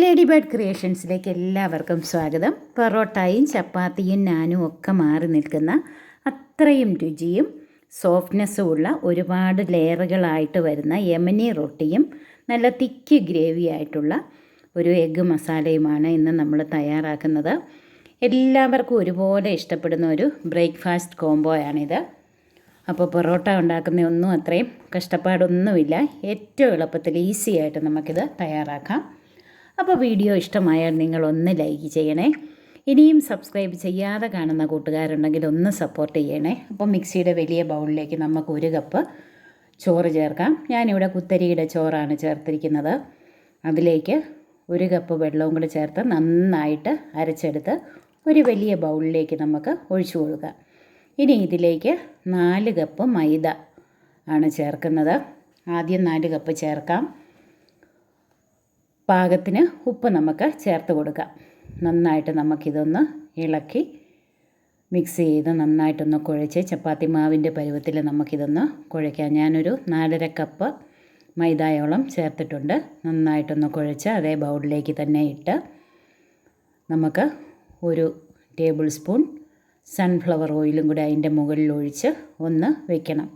Lady bird ക്രിയേഷൻസിലേക്ക് എല്ലാവർക്കും സ്വാഗതം. പൊറോട്ടയും ചപ്പാത്തിയും നാനും ഒക്കെ മാറി നിൽക്കുന്ന അത്രയും രുചിയും സോഫ്റ്റ്നെസ്സും ഉള്ള ഒരുപാട് ലെയറുകളായിട്ട് വരുന്ന യമനി റൊട്ടിയും നല്ല തിക്ക് ഗ്രേവി ആയിട്ടുള്ള ഒരു എഗ്ഗ് മസാലയുമാണ് ഇന്ന് നമ്മൾ തയ്യാറാക്കുന്നത്. എല്ലാവർക്കും ഒരുപോലെ ഇഷ്ടപ്പെടുന്ന ഒരു ബ്രേക്ക്ഫാസ്റ്റ് കോംബോയാണിത് അപ്പോൾ പൊറോട്ട ഉണ്ടാക്കുന്ന ഒന്നും അത്രയും കഷ്ടപ്പാടൊന്നുമില്ല. ഏറ്റവും എളുപ്പത്തിൽ ഈസി ആയിട്ട് നമുക്കിത് തയ്യാറാക്കാം. അപ്പോൾ വീഡിയോ ഇഷ്ടമായാൽ നിങ്ങൾ ഒന്ന് ലൈക്ക് ചെയ്യണേ. ഇനിയും സബ്സ്ക്രൈബ് ചെയ്യാതെ കാണുന്ന കൂട്ടുകാരുണ്ടെങ്കിൽ ഒന്ന് സപ്പോർട്ട് ചെയ്യണേ. അപ്പോൾ മിക്സിയുടെ വലിയ ബൗളിലേക്ക് നമുക്ക് ഒരു കപ്പ് ചോറ് ചേർക്കാം. ഞാനിവിടെ കുത്തരിയുടെ ചോറാണ് ചേർത്തിരിക്കുന്നത്. അതിലേക്ക് ഒരു കപ്പ് വെള്ളവും കൂടി ചേർത്ത് നന്നായിട്ട് അരച്ചെടുത്ത് ഒരു വലിയ ബൗളിലേക്ക് നമുക്ക് ഒഴിച്ചു കൊടുക്കാം. ഇനി ഇതിലേക്ക് നാല് കപ്പ് മൈദ ആണ് ചേർക്കുന്നത്. ആദ്യം നാല് കപ്പ് ചേർക്കാം. പാകത്തിന് ഉപ്പ് നമുക്ക് ചേർത്ത് കൊടുക്കാം. നന്നായിട്ട് നമുക്കിതൊന്ന് ഇളക്കി മിക്സ് ചെയ്ത് നന്നായിട്ടൊന്ന് കുഴച്ച് ചപ്പാത്തി മാവിന്റെ പരുവത്തിൽ നമുക്കിതൊന്ന് കുഴയ്ക്കാം. ഞാനൊരു നാലര കപ്പ് മൈദായോളം ചേർത്തിട്ടുണ്ട്. നന്നായിട്ടൊന്ന് കുഴച്ച് അതേ ബൗളിലേക്ക് തന്നെ ഇട്ട് നമുക്ക് ഒരു ടേബിൾ സ്പൂൺ സൺഫ്ലവർ ഓയിലും കൂടി അതിന്റെ മുകളിൽ ഒഴിച്ച് ഒന്ന് വെക്കണം.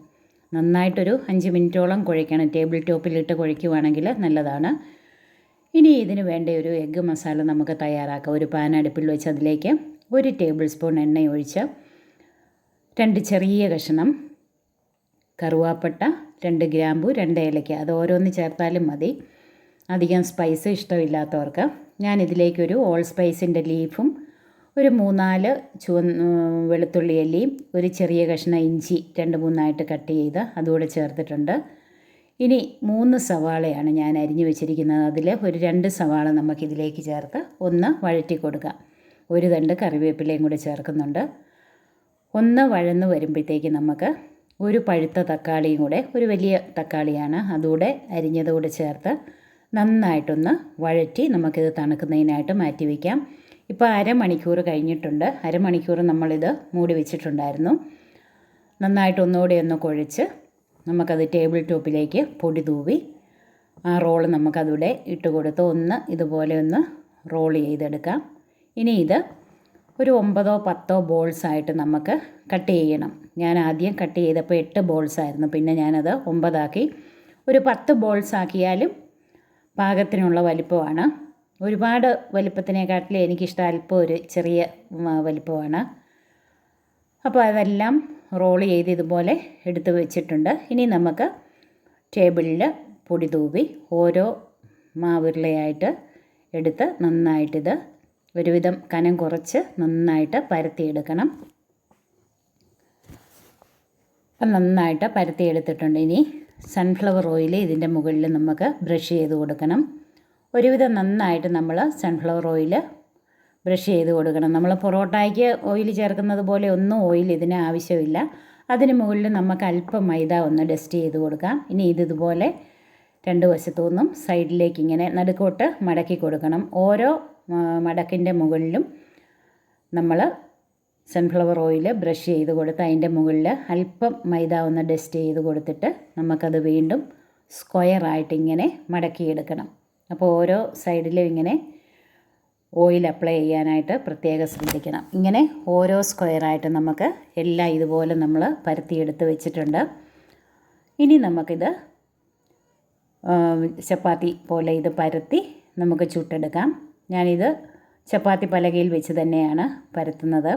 നന്നായിട്ടൊരു അഞ്ച് മിനിറ്റോളം കുഴയ്ക്കണം. ടേബിൾ ടോപ്പിലിട്ട് കുഴയ്ക്കുവാണെങ്കിൽ നല്ലതാണ്. ഇനി ഇതിന് വേണ്ട ഒരു എഗ്ഗ് മസാല നമുക്ക് തയ്യാറാക്കാം. ഒരു പാൻ അടുപ്പിൽ വെച്ച് അതിലേക്ക് ഒരു ടേബിൾ സ്പൂൺ എണ്ണ ഒഴിച്ച് രണ്ട് ചെറിയ കഷ്ണം കറുവാപ്പട്ട രണ്ട് ഗ്രാമ്പു രണ്ട് ഏലയ്ക്ക അത് ഓരോന്ന് ചേർത്താലും മതി. അധികം സ്പൈസ് ഇഷ്ടമില്ലാത്തവർക്ക് ഞാൻ ഇതിലേക്കൊരു ഓൾ സ്പൈസിന്റെ ലീഫും ഒരു മൂന്നാൽ ചുവന്ന വെളുത്തുള്ളി അല്ലിയും ഒരു ചെറിയ കഷ്ണം ഇഞ്ചി രണ്ട് മൂന്നായിട്ട് കട്ട് ചെയ്ത് അതുകൂടെ ചേർത്തിട്ടുണ്ട്. ഇനി മൂന്ന് സവാളയാണ് ഞാൻ അരിഞ്ഞു വെച്ചിരിക്കുന്നത്. അതിൽ ഒരു രണ്ട് സവാള നമുക്കിതിലേക്ക് ചേർത്ത് ഒന്ന് വഴറ്റി കൊടുക്കുക ഒരു തണ്ട് കറിവേപ്പിലയും കൂടി ചേർക്കുന്നുണ്ട്. ഒന്ന് വഴന്ന് വരുമ്പോഴത്തേക്ക് നമുക്ക് ഒരു പഴുത്ത തക്കാളിയും കൂടെ ഒരു വലിയ തക്കാളിയാണ് അതുകൂടെ അരിഞ്ഞതുകൂടെ ചേർത്ത് നന്നായിട്ടൊന്ന് വഴറ്റി നമുക്കിത് തണുക്കുന്നതിനായിട്ട് മാറ്റി വയ്ക്കാം ഇപ്പോൾ അരമണിക്കൂർ കഴിഞ്ഞിട്ടുണ്ട്. അരമണിക്കൂർ നമ്മളിത് മൂടി വെച്ചിട്ടുണ്ടായിരുന്നു. നന്നായിട്ട് ഒന്നുകൂടെ ഒന്ന് കുഴച്ച് നമുക്കത് ടേബിൾ ടോപ്പിലേക്ക് പൊടി തൂവി ആ റോൾ നമുക്കതിവിടെ ഇട്ട് കൊടുത്ത് ഒന്ന് ഇതുപോലെ ഒന്ന് റോൾ ചെയ്തെടുക്കാം. ഇനി ഇത് ഒരു ഒമ്പതോ പത്തോ ബോൾസ് ആയിട്ട് നമുക്ക് കട്ട് ചെയ്യണം. ഞാൻ ആദ്യം കട്ട് ചെയ്തപ്പോൾ എട്ട് ബോൾസ് ആയിരുന്നു. പിന്നെ ഞാനത് ഒമ്പതാക്കി. ഒരു പത്ത് ബോൾസ് ആക്കിയാലും പാകത്തിനുള്ള വലിപ്പമാണ്. ഒരുപാട് വലിപ്പത്തിനെക്കാട്ടിലും എനിക്കിഷ്ടം അല്പം ഒരു ചെറിയ വലിപ്പമാണ്. അപ്പോൾ അതെല്ലാം റോൾ ചെയ്ത് ഇതുപോലെ എടുത്ത് വെച്ചിട്ടുണ്ട്. ഇനി നമുക്ക് ടേബിളിൽ പൊടി തൂവി ഓരോ മാവുരുളയായിട്ട് എടുത്ത് നന്നായിട്ടിത് ഒരുവിധം കനം കുറച്ച് നന്നായിട്ട് പരത്തിയെടുക്കണം. അപ്പം നന്നായിട്ട് പരത്തിയെടുത്തിട്ടുണ്ട്. ഇനി സൺഫ്ലവർ ഓയിൽ ഇതിന്റെ മുകളിൽ നമുക്ക് ബ്രഷ് ചെയ്ത് കൊടുക്കണം. ഒരുവിധം നന്നായിട്ട് നമ്മൾ സൺഫ്ലവർ ഓയിൽ ബ്രഷ് ചെയ്ത് കൊടുക്കണം. നമ്മൾ പൊറോട്ടയ്ക്ക് ഓയിൽ ചേർക്കുന്നത് പോലെ ഒന്നും ഓയിൽ ഇതിന് ആവശ്യമില്ല. അതിന് മുകളിൽ നമുക്ക് അല്പം മൈദ ഒന്ന് ഡസ്റ്റ് ചെയ്ത് കൊടുക്കാം. ഇനി ഇതുപോലെ രണ്ട് വശത്തു നിന്നും സൈഡിലേക്ക് ഇങ്ങനെ നടുക്കോട്ട് മടക്കി കൊടുക്കണം. ഓരോ മടക്കിന്റെ മുകളിലും നമ്മൾ സൺഫ്ലവർ ഓയിൽ ബ്രഷ് ചെയ്ത് കൊടുത്ത് അതിന്റെ മുകളിൽ അല്പം മൈദ ഒന്ന് ഡസ്റ്റ് ചെയ്ത് കൊടുത്തിട്ട് നമുക്കത് വീണ്ടും സ്ക്വയറായിട്ട് ഇങ്ങനെ മടക്കിയെടുക്കണം. അപ്പോൾ ഓരോ സൈഡിലും ഇങ്ങനെ ഓയിൽ അപ്ലൈ ചെയ്യാനായിട്ട് പ്രത്യേകം ശ്രദ്ധിക്കണം. ഇങ്ങനെ ഓരോ സ്ക്വയറായിട്ട് നമുക്ക് എല്ലാം ഇതുപോലെ നമ്മൾ പരത്തിയെടുത്ത് വെച്ചിട്ടുണ്ട്. ഇനി നമുക്കിത് ചപ്പാത്തി പോലെ ഇത് പരത്തി നമുക്ക് ചുട്ടെടുക്കാം. ഞാനിത് ചപ്പാത്തി പലകയിൽ വെച്ച് തന്നെയാണ് പരത്തുന്നത്.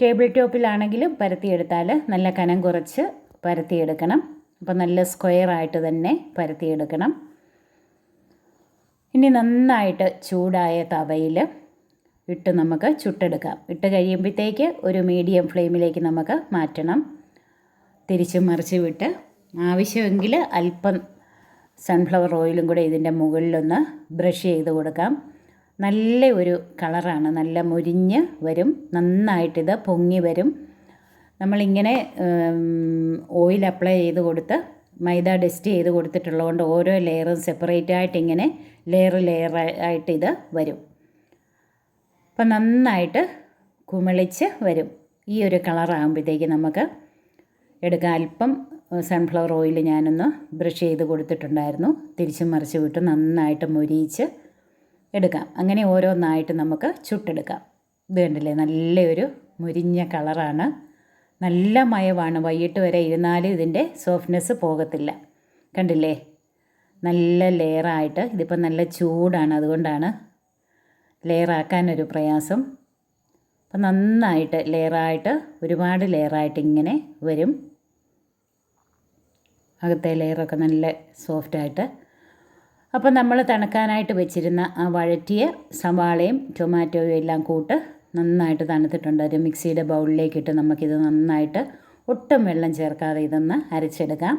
ടേബിൾ ടോപ്പിലാണെങ്കിലും പരത്തിയെടുത്താൽ നല്ല കനം കുറച്ച് പരത്തിയെടുക്കണം. അപ്പോൾ നല്ല സ്ക്വയറായിട്ട് തന്നെ പരത്തിയെടുക്കണം. ഇനി നന്നായിട്ട് ചൂടായ തവയിൽ ഇട്ട് നമുക്ക് ചുട്ടെടുക്കാം. ഇട്ട് കഴിയുമ്പോഴത്തേക്ക് ഒരു മീഡിയം ഫ്ലെയിമിലേക്ക് നമുക്ക് മാറ്റണം. തിരിച്ച് മറിച്ച് വിട്ട് ആവശ്യമെങ്കിൽ അല്പം സൺഫ്ലവർ ഓയിലും കൂടെ ഇതിന്റെ മുകളിലൊന്ന് ബ്രഷ് ചെയ്ത് കൊടുക്കാം. നല്ല ഒരു കളറാണ്. നല്ല മുരിഞ്ഞ് വരും. നന്നായിട്ടിത് പൊങ്ങി വരും. നമ്മളിങ്ങനെ ഓയിൽ അപ്ലൈ ചെയ്ത് കൊടുത്ത് മൈദ ഡസ്റ്റ് ചെയ്ത് കൊടുത്തിട്ടുള്ളതുകൊണ്ട് ഓരോ ലെയറും സെപ്പറേറ്റ് ആയിട്ട് ഇങ്ങനെ ലെയർ ലെയർ ആയിട്ട് ഇത് വരും. അപ്പം നന്നായിട്ട് കുമിളിച്ച് വരും. ഈ ഒരു കളറാകുമ്പോഴത്തേക്ക് നമുക്ക് എടുക്കാം. അല്പം സൺഫ്ലവർ ഓയിൽ ഞാനൊന്ന് ബ്രഷ് ചെയ്ത് കൊടുത്തിട്ടുണ്ടായിരുന്നു. തിരിച്ചും മറിച്ച് വിട്ട് നന്നായിട്ട് മൊരിയിച്ച് എടുക്കാം. അങ്ങനെ ഓരോന്നായിട്ട് നമുക്ക് ചുട്ടെടുക്കാം. ഇത് കണ്ടില്ലേ? നല്ലൊരു മുരിഞ്ഞ കളറാണ് നല്ല മയമാണ് വൈകിട്ട് വരെ ഇരുന്നാലും ഇതിന്റെ സോഫ്റ്റ്നെസ് പോകത്തില്ല. കണ്ടില്ലേ? നല്ല ലെയറായിട്ട് ഇതിപ്പോൾ നല്ല ചൂടാണ്. അതുകൊണ്ടാണ് ലെയറാക്കാനൊരു പ്രയാസം. അപ്പം നന്നായിട്ട് ലെയറായിട്ട് ഒരുപാട് ലെയറായിട്ട് ഇങ്ങനെ വരും. അകത്തെ ലെയറൊക്കെ നല്ല സോഫ്റ്റായിട്ട് അപ്പം നമ്മൾ തണുക്കാനായിട്ട് വെച്ചിരുന്ന ആ വഴറ്റിയ സവാളയും ടൊമാറ്റോയും എല്ലാം കൂട്ട് നന്നായിട്ട് തണുത്തിട്ടുണ്ട്. ഒരു മിക്സിയുടെ ബൗളിലേക്കിട്ട് നമുക്കിത് നന്നായിട്ട് ഒട്ടും വെള്ളം ചേർക്കാതെ ഇതൊന്ന് അരച്ചെടുക്കാം.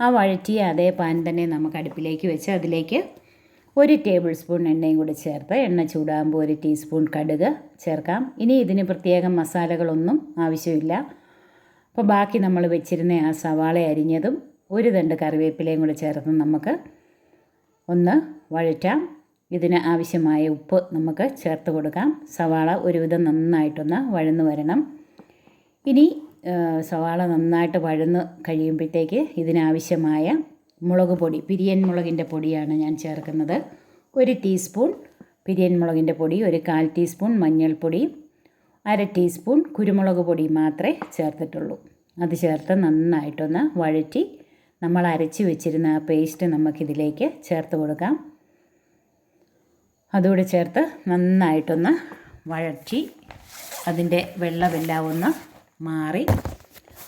ആ വഴറ്റിയ അതേ പാൻ തന്നെ നമുക്ക് അടുപ്പിലേക്ക് വെച്ച് അതിലേക്ക് ഒരു ടേബിൾ സ്പൂൺ എണ്ണയും കൂടി ചേർത്ത് എണ്ണ ചൂടാകുമ്പോൾ ഒരു ടീസ്പൂൺ കടുക് ചേർക്കാം. ഇനി ഇതിന് പ്രത്യേകം മസാലകളൊന്നും ആവശ്യമില്ല. അപ്പോൾ ബാക്കി നമ്മൾ വെച്ചിരുന്ന ആ സവാള അരിഞ്ഞതും ഒരു തണ്ട് കറിവേപ്പിലയും കൂടി ചേർത്ത് നമുക്ക് ഒന്ന് വഴറ്റാം. ഇതിന് ആവശ്യമായ ഉപ്പ് നമുക്ക് ചേർത്ത് കൊടുക്കാം. സവാള ഒരുവിധം നന്നായിട്ടൊന്ന് വഴന്ന് വരണം. ഇനി സവാള നന്നായിട്ട് വഴന്ന് കഴിയുമ്പോഴത്തേക്ക് ഇതിനാവശ്യമായ മുളക് പൊടി പിരിയൻ മുളകിന്റെ പൊടിയാണ് ഞാൻ ചേർക്കുന്നത്. ഒരു ടീസ്പൂൺ പിരിയൻ മുളകിന്റെ പൊടി ഒരു കാൽ ടീസ്പൂൺ മഞ്ഞൾപ്പൊടി അര ടീസ്പൂൺ കുരുമുളക് പൊടി മാത്രമേ ചേർത്തിട്ടുള്ളൂ. അത് ചേർത്ത് നന്നായിട്ടൊന്ന് വഴറ്റി നമ്മൾ അരച്ച് വെച്ചിരുന്ന ആ പേസ്റ്റ് നമുക്കിതിലേക്ക് ചേർത്ത് കൊടുക്കാം. അതുകൂടെ ചേർത്ത് നന്നായിട്ടൊന്ന് വഴറ്റി അതിന്റെ വെള്ളമെല്ലാം ഒന്ന് മാറി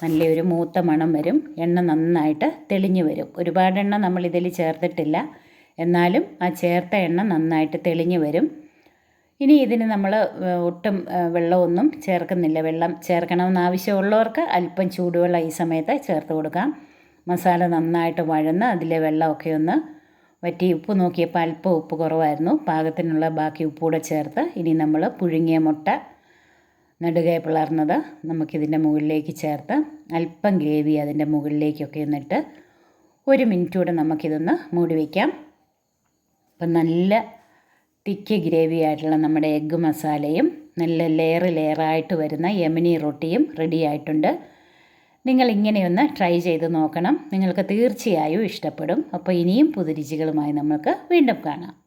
നല്ലൊരു മൂത്ത മണം വരും. എണ്ണ നന്നായിട്ട് തെളിഞ്ഞു വരും. ഒരുപാട് എണ്ണ നമ്മൾ ഇതിൽ ചേർത്തിട്ടില്ല. എന്നാലും ആ ചേർത്ത എണ്ണ നന്നായിട്ട് തെളിഞ്ഞു വരും. ഇനി ഇതിന് നമ്മൾ ഒട്ടും വെള്ളമൊന്നും ചേർക്കുന്നില്ല. വെള്ളം ചേർക്കണമെന്ന് ആവശ്യമുള്ളവർക്ക് അല്പം ചൂടുവെള്ളം ഈ സമയത്ത് ചേർത്ത് കൊടുക്കാം. മസാല നന്നായിട്ട് വഴന്ന് അതിലെ വെള്ളമൊക്കെ ഒന്ന് വറ്റി ഉപ്പ് നോക്കിയപ്പോൾ അല്പം ഉപ്പ് കുറവായിരുന്നു. പാകത്തിനുള്ള ബാക്കി ഉപ്പൂടെ ചേർത്ത് ഇനി നമ്മൾ പുഴുങ്ങിയ മുട്ട നടുകയെ പിളർന്നത് നമുക്കിതിന്റെ മുകളിലേക്ക് ചേർത്ത് അല്പം ഗ്രേവി അതിന്റെ മുകളിലേക്കൊക്കെ എന്നിട്ട് ഒരു മിനിറ്റ് കൂടെ നമുക്കിതൊന്ന് മൂടി വയ്ക്കാം അപ്പം നല്ല തിക്ക് ഗ്രേവി ആയിട്ടുള്ള നമ്മുടെ എഗ്ഗ് മസാലയും നല്ല ലെയർ ലെയറായിട്ട് വരുന്ന യമനി റൊട്ടിയും റെഡി ആയിട്ടുണ്ട്. നിങ്ങൾ ഇങ്ങനെയൊന്ന് ട്രൈ ചെയ്ത് നോക്കണം. നിങ്ങൾക്ക് തീർച്ചയായും ഇഷ്ടപ്പെടും. അപ്പോൾ ഇനിയും പുതുരുചികളുമായി നമുക്ക് വീണ്ടും കാണാം.